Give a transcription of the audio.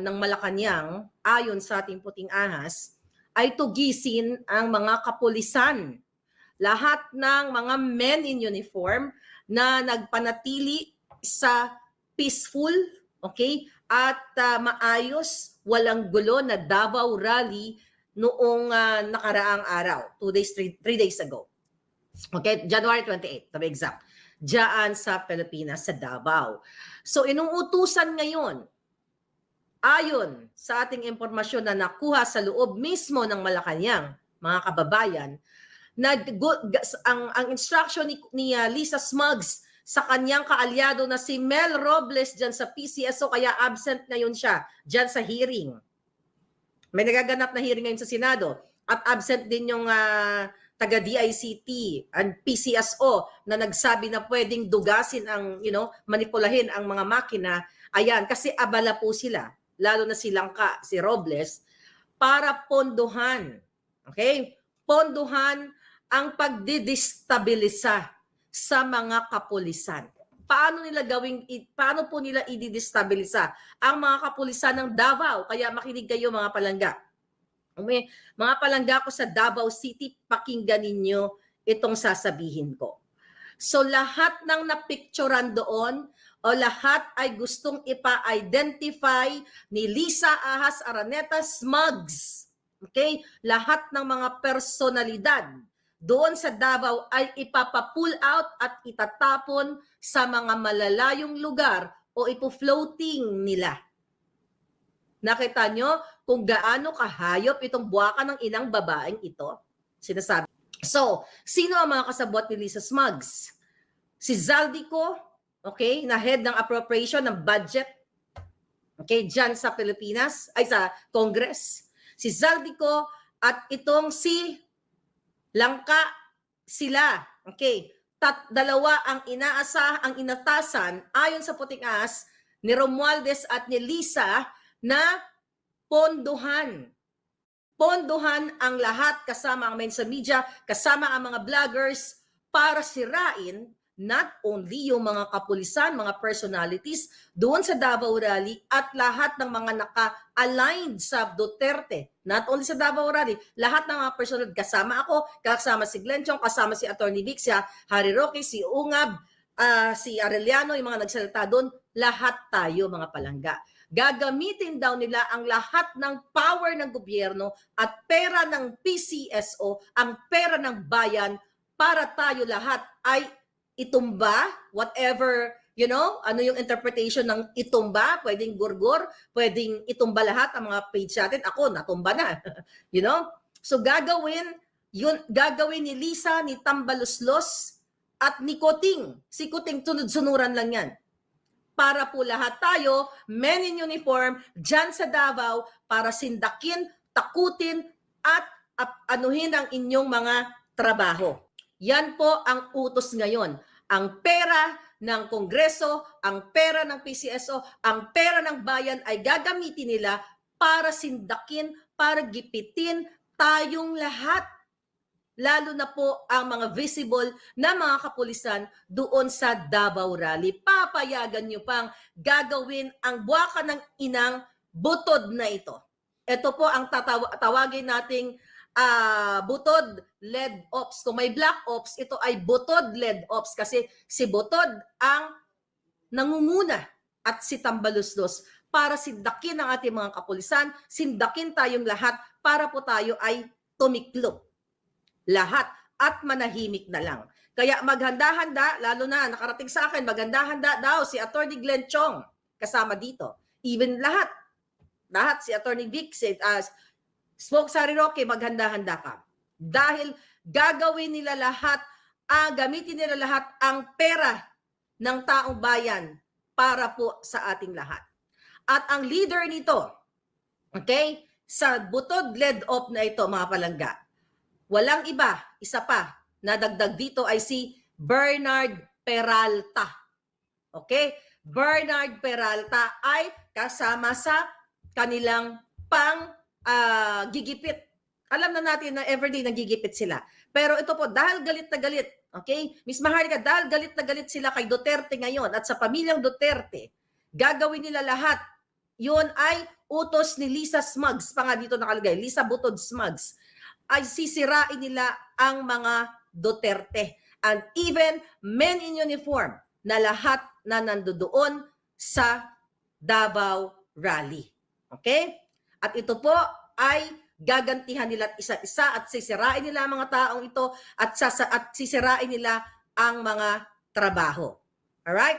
ng Malacanang, ayon sa ating puting ahas, ay tugisin ang mga kapulisan. Lahat ng mga men in uniform na nagpanatili sa peaceful, okay, at ah, maayos, walang gulo na Davao Rally noong ah, nakaraang araw, two days, three, three days ago. Okay, January 28, to be exact. Diyan sa Pilipinas, sa Davao. So, inuutusan ngayon, ayon sa ating impormasyon na nakuha sa loob mismo ng Malacanang, mga kababayan, nag ang ang instruction ni, ni ah, Lisa Smugs sa kanyang kaalyado na si Mel Robles diyan sa PCSO kaya absent ngayon siya diyan sa hearing. May nagaganap na hearing ngayon sa Senado at absent din yung ah, taga DICT and PCSO na nagsabi na pwedeng dugasin ang you know manipulahin ang mga makina ayan kasi abala po sila lalo na si Langka si Robles para pondohan okay pondohan ang pagdidestabilisa sa mga kapulisan. Paano nila gawing paano po nila ididestabilisa ang mga kapulisan ng Davao? Kaya makinig kayo mga palangga. Mga palangga ko sa Davao City, pakinggan ninyo itong sasabihin ko. So lahat ng napicturan doon o lahat ay gustong ipa-identify ni Lisa Ahas Araneta Smugs. Okay? Lahat ng mga personalidad doon sa Davao ay ipapa-pull out at itatapon sa mga malalayong lugar o ipo-floating nila. Nakita nyo kung gaano kahayop itong buwaka ng inang babaeng ito? Sinasabi. So, sino ang mga kasabot ni Lisa Smugs? Si Zaldico, okay, na head ng appropriation ng budget, okay, dyan sa Pilipinas, ay sa Congress. Si Zaldico at itong si Langka sila. Okay. Tat dalawa ang inaasa, ang inatasan ayon sa puting as ni Romualdez at ni Lisa na ponduhan. Ponduhan ang lahat kasama ang sa media, kasama ang mga vloggers para sirain not only yung mga kapulisan, mga personalities doon sa Davao Rally at lahat ng mga naka-aligned sa Duterte. Not only sa Davao Rally, lahat ng mga personality kasama ako, kasama si Glenn Chong, kasama si Attorney Vic, si Harry Roque, si Ungab, ah, si Arellano, yung mga nagsalita doon, lahat tayo mga palangga. Gagamitin daw nila ang lahat ng power ng gobyerno at pera ng PCSO, ang pera ng bayan para tayo lahat ay itumba, whatever, you know, ano yung interpretation ng itumba, pwedeng gurgur, pwedeng itumba lahat ang mga page natin. Ako, natumba na. you know? So gagawin, yun, gagawin ni Lisa, ni Tambaluslos, at ni Kuting. Si Kuting, sunod-sunuran lang yan. Para po lahat tayo, men in uniform, dyan sa Davao, para sindakin, takutin, at anuhin ang inyong mga trabaho. Yan po ang utos ngayon. Ang pera ng Kongreso, ang pera ng PCSO, ang pera ng bayan ay gagamitin nila para sindakin, para gipitin tayong lahat. Lalo na po ang mga visible na mga kapulisan doon sa Davao Rally. Papayagan nyo pang gagawin ang buwaka ng inang butod na ito. Ito po ang tatawa- tawagin nating ah, butod lead ops. Kung may black ops, ito ay butod lead ops kasi si butod ang nangunguna at si tambaluslos para sindakin ang ating mga kapulisan, sindakin tayong lahat para po tayo ay tumiklop. Lahat at manahimik na lang. Kaya maghanda-handa, lalo na nakarating sa akin, maghanda-handa daw si Attorney Glenn Chong kasama dito. Even lahat. Lahat si Attorney Vic, si, uh, Smoke Sari Roque, maghanda-handa ka. Dahil gagawin nila lahat, ah, gamitin nila lahat ang pera ng taong bayan para po sa ating lahat. At ang leader nito, okay, sa butod lead off na ito, mga palangga, walang iba, isa pa, nadagdag dito ay si Bernard Peralta. Okay? Bernard Peralta ay kasama sa kanilang pang ah, gigipit. Alam na natin na everyday nagigipit sila. Pero ito po, dahil galit na galit, okay? Miss Maharlika, dahil galit na galit sila kay Duterte ngayon at sa pamilyang Duterte, gagawin nila lahat. Yun ay utos ni Lisa Smugs, pa nga dito nakalagay, Lisa Butod Smugs, ay sisirain nila ang mga Duterte and even men in uniform na lahat na nandoon sa Davao Rally. Okay? At ito po ay gagantihan nila isa-isa at sisirain nila ang mga taong ito at, sasa, at sisirain nila ang mga trabaho. Alright?